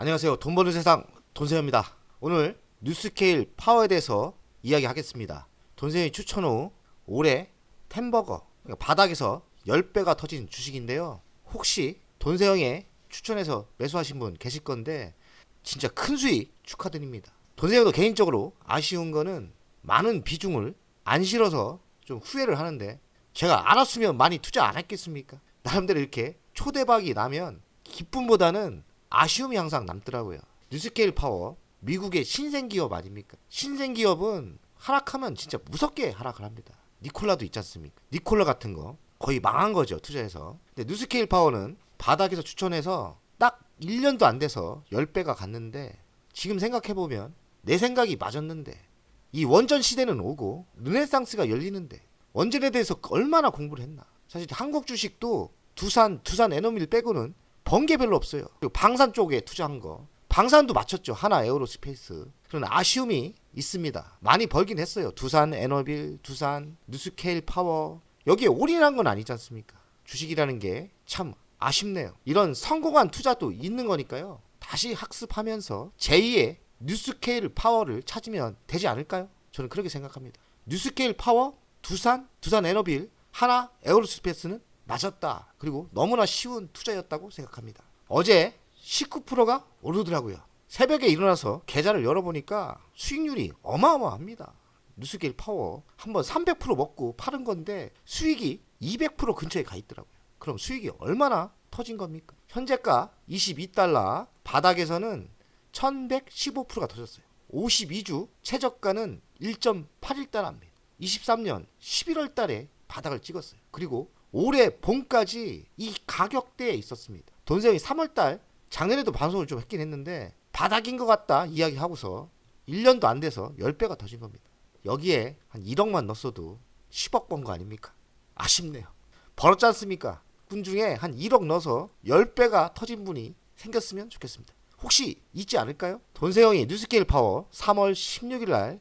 안녕하세요. 돈 버는 세상 돈세입니다. 오늘 뉴스케일 파워에 대해서 이야기하겠습니다. 돈세의 추천 후 올해 템버거 그러니까 바닥에서 10배가 터진 주식인데요. 혹시 돈세형의 추천해서 매수하신 분 계실 건데 진짜 큰 수익 축하드립니다. 돈세형도 개인적으로 아쉬운 거는 많은 비중을 안 실어서 좀 후회를 하는데 제가 알았으면 많이 투자 안 했겠습니까? 나름대로 이렇게 초대박이 나면 기쁨보다는 아쉬움이 항상 남더라고요. 뉴스케일 파워 미국의 신생 기업 아닙니까? 신생 기업은 하락하면 진짜 무섭게 하락을 합니다. 니콜라도 있지 않습니까? 니콜라 같은 거 거의 망한 거죠 투자해서. 근데 뉴스케일 파워는 바닥에서 추천해서 딱 1년도 안 돼서 10배가 갔는데 지금 생각해 보면 내 생각이 맞았는데 이 원전 시대는 오고 르네상스가 열리는데 원전에 대해서 얼마나 공부를 했나? 사실 한국 주식도 두산 두산 에너밀 빼고는 번 게 별로 없어요. 그리고 방산 쪽에 투자한 거. 방산도 맞췄죠. 하나 에어로스페이스. 그런 아쉬움이 있습니다. 많이 벌긴 했어요. 두산 에너빌, 두산, 뉴스케일 파워. 여기에 올인한 건 아니지 않습니까? 주식이라는 게 참 아쉽네요. 이런 성공한 투자도 있는 거니까요. 다시 학습하면서 제2의 뉴스케일 파워를 찾으면 되지 않을까요? 저는 그렇게 생각합니다. 뉴스케일 파워, 두산, 두산 에너빌, 하나 에어로스페이스는 맞았다. 그리고 너무나 쉬운 투자였다고 생각합니다. 어제 19%가 오르더라고요. 새벽에 일어나서 계좌를 열어보니까 수익률이 어마어마합니다. 뉴스게일 파워 한번 300% 먹고 파는 건데 수익이 200% 근처에 가 있더라고요. 그럼 수익이 얼마나 터진 겁니까? 현재가 22달러, 바닥에서는 1115%가 터졌어요. 52주 최저가는 1.81달러입니다. 23년 11월 달에 바닥을 찍었어요. 그리고 올해 봄까지 이 가격대에 있었습니다. 돈세형이 3월달 작년에도 방송을 좀 했긴 했는데 바닥인 것 같다 이야기하고서 1년도 안 돼서 10배가 터진 겁니다. 여기에 한 1억만 넣었어도 10억 번 거 아닙니까? 아쉽네요. 벌었지 않습니까? 분 중에 한 1억 넣어서 10배가 터진 분이 생겼으면 좋겠습니다. 혹시 있지 않을까요? 돈세형이 뉴스케일 파워 3월 16일 날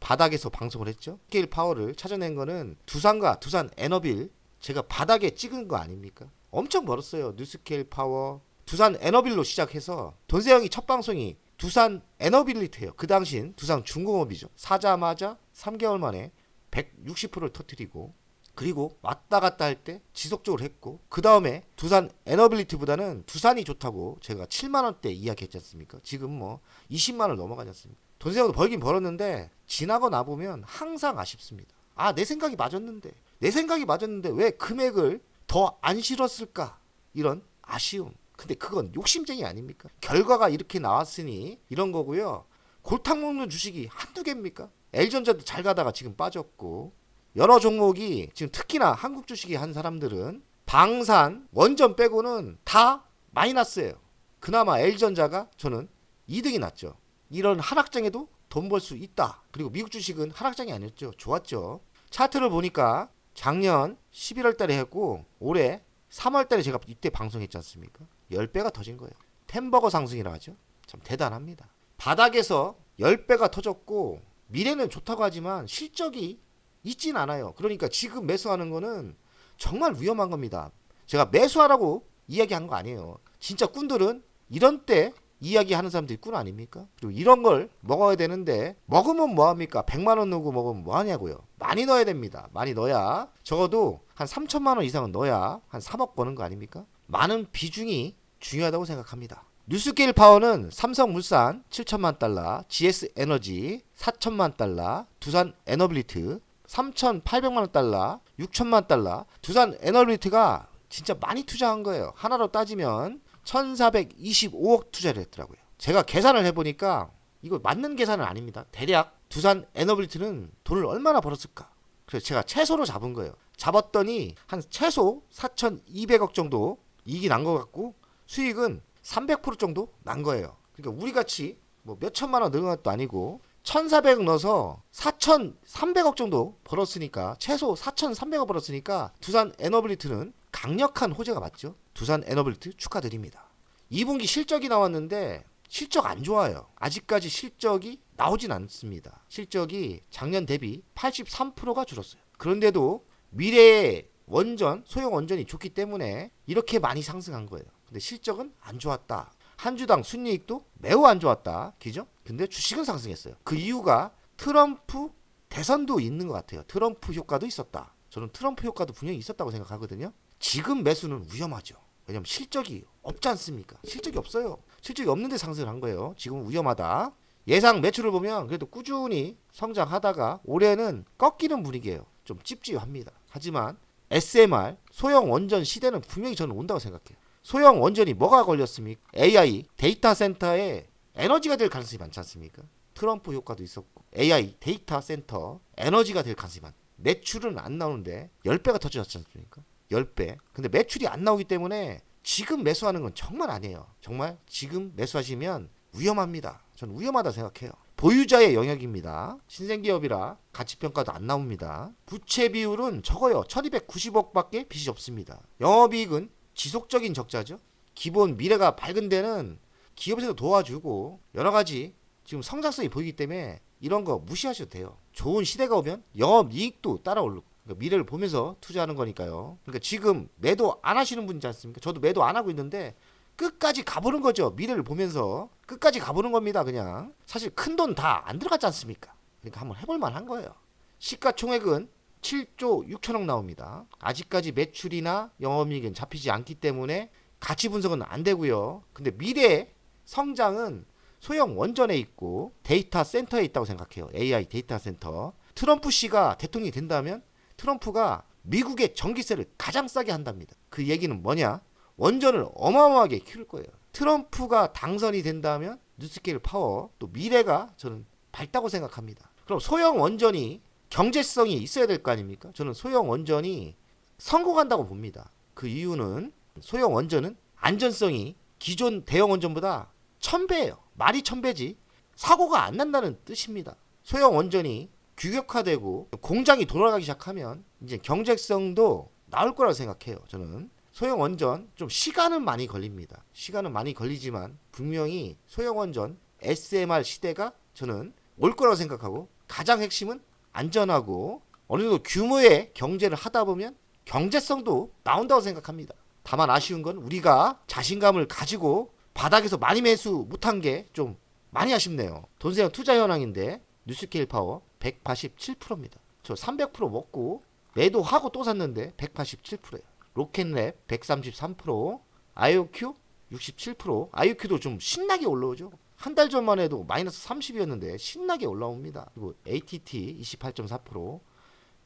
바닥에서 방송을 했죠. 스케일 파워를 찾아낸 거는 두산과 두산 에너빌 제가 바닥에 찍은 거 아닙니까? 엄청 벌었어요. 뉴스케일 파워 두산 에너빌로 시작해서 돈세형이 첫 방송이 두산 에너빌리티예요. 그 당시엔 두산 중공업이죠. 사자마자 3개월 만에 160%를 터뜨리고 그리고 왔다 갔다 할 때 지속적으로 했고 그 다음에 두산 에너빌리티보다는 두산이 좋다고 제가 7만 원대 이야기했지 않습니까? 지금 뭐 20만 원 넘어가지 않습니까? 돈세형도 벌긴 벌었는데 지나고 나 보면 항상 아쉽습니다. 아 내 생각이 맞았는데 내 생각이 맞았는데 왜 금액을 더 안 실었을까? 이런 아쉬움. 근데 그건 욕심쟁이 아닙니까? 결과가 이렇게 나왔으니 이런 거고요. 골탕 먹는 주식이 한두 개입니까? L전자도 잘 가다가 지금 빠졌고 여러 종목이 지금 특히나 한국 주식이 한 사람들은 방산, 원전 빼고는 다 마이너스예요. 그나마 L전자가 저는 이득이 났죠. 이런 하락장에도 돈 벌 수 있다. 그리고 미국 주식은 하락장이 아니었죠. 좋았죠. 차트를 보니까 작년 11월 달에 했고 올해 3월 달에 제가 이때 방송했지 않습니까? 10배가 터진 거예요. 템버거 상승이라 하죠. 참 대단합니다. 바닥에서 10배가 터졌고 미래는 좋다고 하지만 실적이 있진 않아요. 그러니까 지금 매수하는 거는 정말 위험한 겁니다. 제가 매수하라고 이야기한 거 아니에요. 진짜 꾼들은 이런 때 이야기하는 사람들이 꾼 아닙니까? 그리고 이런 걸 먹어야 되는데 먹으면 뭐합니까? 100만 원 넣고 먹으면 뭐하냐고요. 많이 넣어야 됩니다. 많이 넣어야 적어도 한 3천만 원 이상은 넣어야 한 3억 버는 거 아닙니까? 많은 비중이 중요하다고 생각합니다. 뉴스케일 파워는 삼성물산 7천만 달러, GS 에너지 4천만 달러, 두산 에너빌리트 3,800만 원 달러, 6천만 달러. 두산 에너빌리트가 진짜 많이 투자한 거예요. 하나로 따지면 1,425억 투자를 했더라고요. 제가 계산을 해보니까 이거 맞는 계산은 아닙니다. 대략 두산 에너빌리티는 돈을 얼마나 벌었을까? 그래서 제가 최소로 잡은 거예요. 잡았더니 한 최소 4,200억 정도 이익이 난 것 같고 수익은 300% 정도 난 거예요. 그러니까 우리 같이 뭐 몇천만 원 넣은 것도 아니고 1,400억 넣어서 4,300억 정도 벌었으니까 최소 4,300억 벌었으니까 두산 에너빌리티는 강력한 호재가 맞죠. 두산 에너빌리티 축하드립니다. 2분기 실적이 나왔는데 실적 안 좋아요. 아직까지 실적이 나오진 않습니다. 실적이 작년 대비 83%가 줄었어요. 그런데도 미래의 원전, 소형 원전이 좋기 때문에 이렇게 많이 상승한 거예요. 근데 실적은 안 좋았다. 한 주당 순이익도 매우 안 좋았다. 기죠? 근데 주식은 상승했어요. 그 이유가 트럼프 대선도 있는 것 같아요. 트럼프 효과도 있었다. 저는 트럼프 효과도 분명히 있었다고 생각하거든요. 지금 매수는 위험하죠. 왜냐면 실적이 없지 않습니까? 실적이 없어요. 실적이 없는데 상승을 한 거예요. 지금 위험하다. 예상 매출을 보면 그래도 꾸준히 성장하다가 올해는 꺾이는 분위기예요. 좀 찝찝합니다. 하지만 SMR 소형 원전 시대는 분명히 저는 온다고 생각해요. 소형 원전이 뭐가 걸렸습니까? AI 데이터 센터에 에너지가 될 가능성이 많지 않습니까? 트럼프 효과도 있었고 AI 데이터 센터 에너지가 될 가능성이 많. 매출은 안 나오는데 10배가 터졌지 않습니까? 10배. 근데 매출이 안 나오기 때문에 지금 매수하는 건 정말 아니에요. 정말 지금 매수하시면 위험합니다. 저는 위험하다 생각해요. 보유자의 영역입니다. 신생기업이라 가치평가도 안 나옵니다. 부채 비율은 적어요. 1290억밖에 빚이 없습니다. 영업이익은 지속적인 적자죠. 기본 미래가 밝은 데는 기업에서 도와주고 여러 가지 지금 성장성이 보이기 때문에 이런 거 무시하셔도 돼요. 좋은 시대가 오면 영업 이익도 따라 오르고 그러니까 미래를 보면서 투자하는 거니까요. 그러니까 지금 매도 안 하시는 분이지 않습니까? 저도 매도 안 하고 있는데 끝까지 가보는 거죠. 미래를 보면서 끝까지 가보는 겁니다. 그냥 사실 큰 돈 다 안 들어갔지 않습니까? 그러니까 한번 해볼 만한 거예요. 시가총액은 7조 6천억 나옵니다. 아직까지 매출이나 영업이익은 잡히지 않기 때문에 가치 분석은 안 되고요. 근데 미래 성장은 소형 원전에 있고 데이터 센터에 있다고 생각해요. AI 데이터 센터. 트럼프 씨가 대통령이 된다면 트럼프가 미국의 전기세를 가장 싸게 한답니다. 그 얘기는 뭐냐? 원전을 어마어마하게 키울 거예요. 트럼프가 당선이 된다면 뉴스케일 파워 또 미래가 저는 밝다고 생각합니다. 그럼 소형 원전이 경제성이 있어야 될 거 아닙니까? 저는 소형 원전이 성공한다고 봅니다. 그 이유는 소형 원전은 안전성이 기존 대형 원전보다 천배예요. 말이 천배지. 사고가 안 난다는 뜻입니다. 소형 원전이 규격화되고 공장이 돌아가기 시작하면 이제 경제성도 나올 거라고 생각해요. 저는 소형 원전 좀 시간은 많이 걸립니다. 시간은 많이 걸리지만 분명히 소형 원전 SMR 시대가 저는 올 거라고 생각하고 가장 핵심은 안전하고 어느 정도 규모의 경제를 하다 보면 경제성도 나온다고 생각합니다. 다만 아쉬운 건 우리가 자신감을 가지고 바닥에서 많이 매수 못한 게 좀 많이 아쉽네요. 돈세형 투자 현황인데 뉴스케일 파워 187%입니다. 저 300% 먹고 매도하고 또 샀는데 187%예요. 로켓랩 133%, IOQ 67%. IOQ도 좀 신나게 올라오죠. 한 달 전만 해도 마이너스 30이었는데 신나게 올라옵니다. 그리고 ATT 28.4%.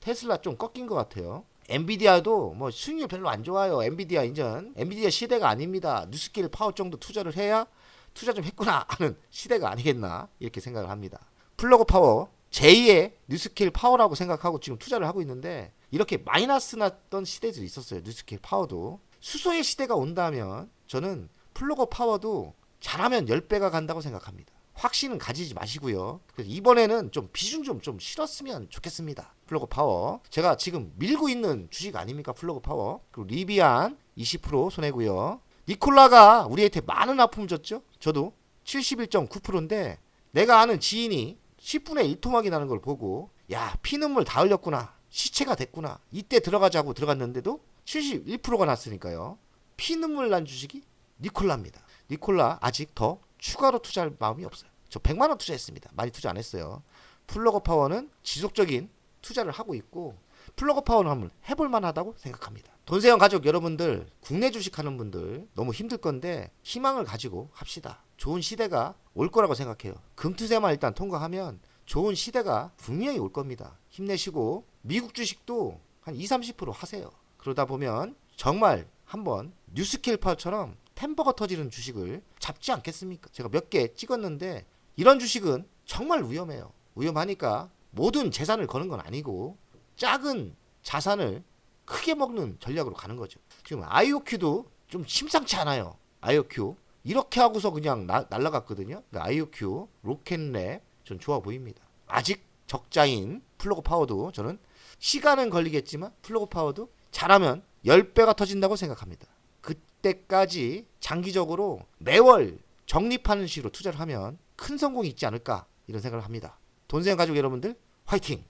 테슬라 좀 꺾인 것 같아요. 엔비디아도 뭐 수익률 별로 안 좋아요. 엔비디아 인전. 엔비디아 시대가 아닙니다. 뉴스킬 파워 정도 투자를 해야 투자 좀 했구나 하는 시대가 아니겠나 이렇게 생각을 합니다. 플러그 파워 제2의 뉴스킬 파워라고 생각하고 지금 투자를 하고 있는데 이렇게 마이너스 났던 시대들이 있었어요. 뉴스킬 파워도 수소의 시대가 온다면 저는 플러그 파워도 잘하면 10배가 간다고 생각합니다. 확신은 가지지 마시고요. 그래서 이번에는 좀 비중 좀 좀 실었으면 좋겠습니다. 플러그 파워. 제가 지금 밀고 있는 주식 아닙니까? 플러그 파워. 그리고 리비안 20% 손해고요. 니콜라가 우리한테 많은 아픔을 줬죠. 저도 71.9%인데 내가 아는 지인이 10분의 1토막이 나는 걸 보고 야 피눈물 다 흘렸구나. 시체가 됐구나. 이때 들어가자고 들어갔는데도 71%가 났으니까요. 피눈물 난 주식이 니콜라입니다. 니콜라 아직 더 추가로 투자할 마음이 없어요. 저 100만 원 투자했습니다. 많이 투자 안 했어요. 플러그 파워는 지속적인 투자를 하고 있고 플러그 파워는 한번 해볼 만하다고 생각합니다. 돈세형 가족 여러분들 국내 주식 하는 분들 너무 힘들 건데 희망을 가지고 합시다. 좋은 시대가 올 거라고 생각해요. 금투세만 일단 통과하면 좋은 시대가 분명히 올 겁니다. 힘내시고 미국 주식도 한 2, 30% 하세요. 그러다 보면 정말 한번 뉴스킬파처럼 템버거 터지는 주식을 잡지 않겠습니까? 제가 몇 개 찍었는데 이런 주식은 정말 위험해요. 위험하니까 모든 재산을 거는 건 아니고 작은 자산을 크게 먹는 전략으로 가는 거죠. 지금 IOQ도 좀 심상치 않아요. IOQ 이렇게 하고서 그냥 나, 날라갔거든요. 그러니까 IOQ 로켓랩 전 좋아 보입니다. 아직 적자인 플러그 파워도 저는 시간은 걸리겠지만 플러그 파워도 잘하면 10배가 터진다고 생각합니다. 그때까지 장기적으로 매월 적립하는 식으로 투자를 하면 큰 성공이 있지 않을까 이런 생각을 합니다. 돈세형 가족 여러분들 화이팅!